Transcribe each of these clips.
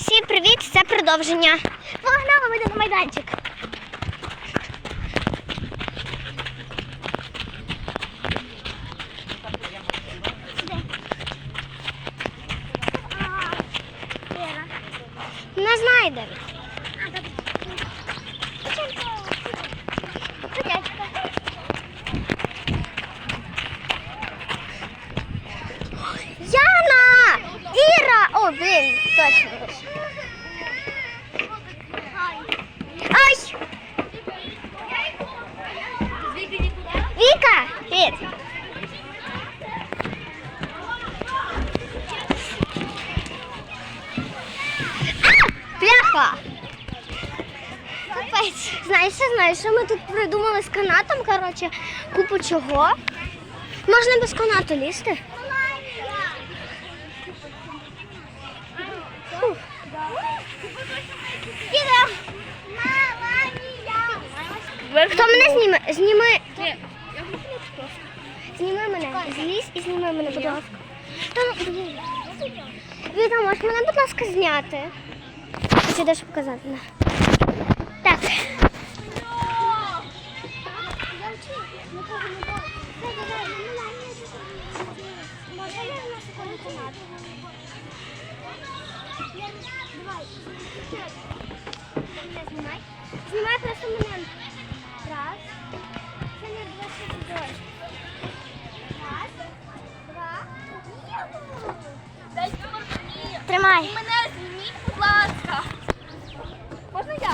Всім привіт! Це продовження. Погнали ми на майданчик. Не знаю, точно. Ай! Віка! Привіт! Пляха! Капець. Знаєш, знаєш, що ми тут придумали з канатом, коротше, купу чого. Можна без канату лізти. Хто мене зніме? Зніми. Зніми мене. Злізь і зніми мене, будь ласка. Та. Віта, можеш мене, будь ласка, зняти? Хочу дещо показати. Так. Знімай просто мене. Тримай. Мене зніміть, будь ласка. Можна я?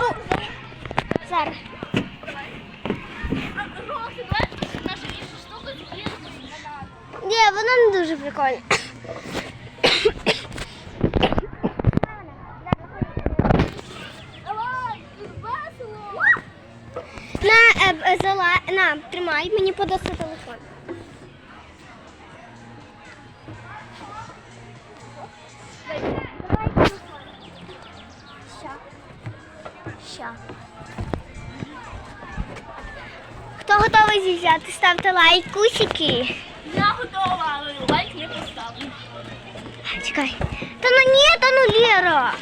Ну, Зараз. Роси, бачиш, Ні, воно не дуже весело. На, е, е, зала, на, тримай, мені подаси телефон. Ща. Хто готовий зізяти, ставте лайкусики. Я готова, але лайк не поставлю. Чекай. Та ну ні, та ну Лера.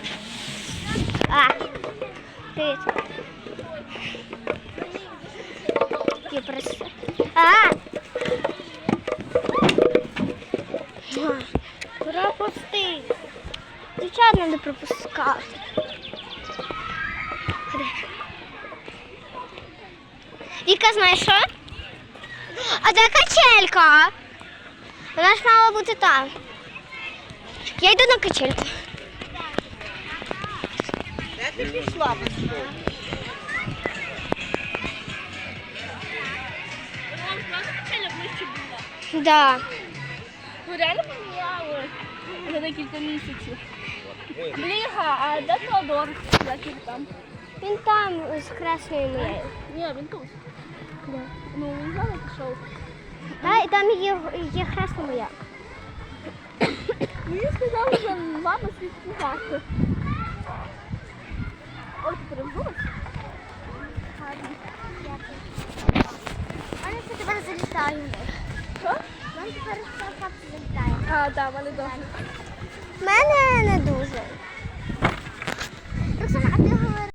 А. Привіт. Я просто. А. Пропусти. Дівчат треба пропускати. Віка, знаєш що? А де качелька? Вона ж мала бути там. Я йду на качельку. Де ти пішла? Да. Ви реально поміняли за декілька місяців. Бліга, а де Теодор? Він там? З красною. Ні, він тут. Да. Ну, він зараз пішов. Та, і там є, є хресна моя. Мені сказали, що мама слідкувати. Ой, ти перевзулась? Вона це тепер залітає. Що? Вона тепер факт залітає. А, так, мене добре. Мене не дуже.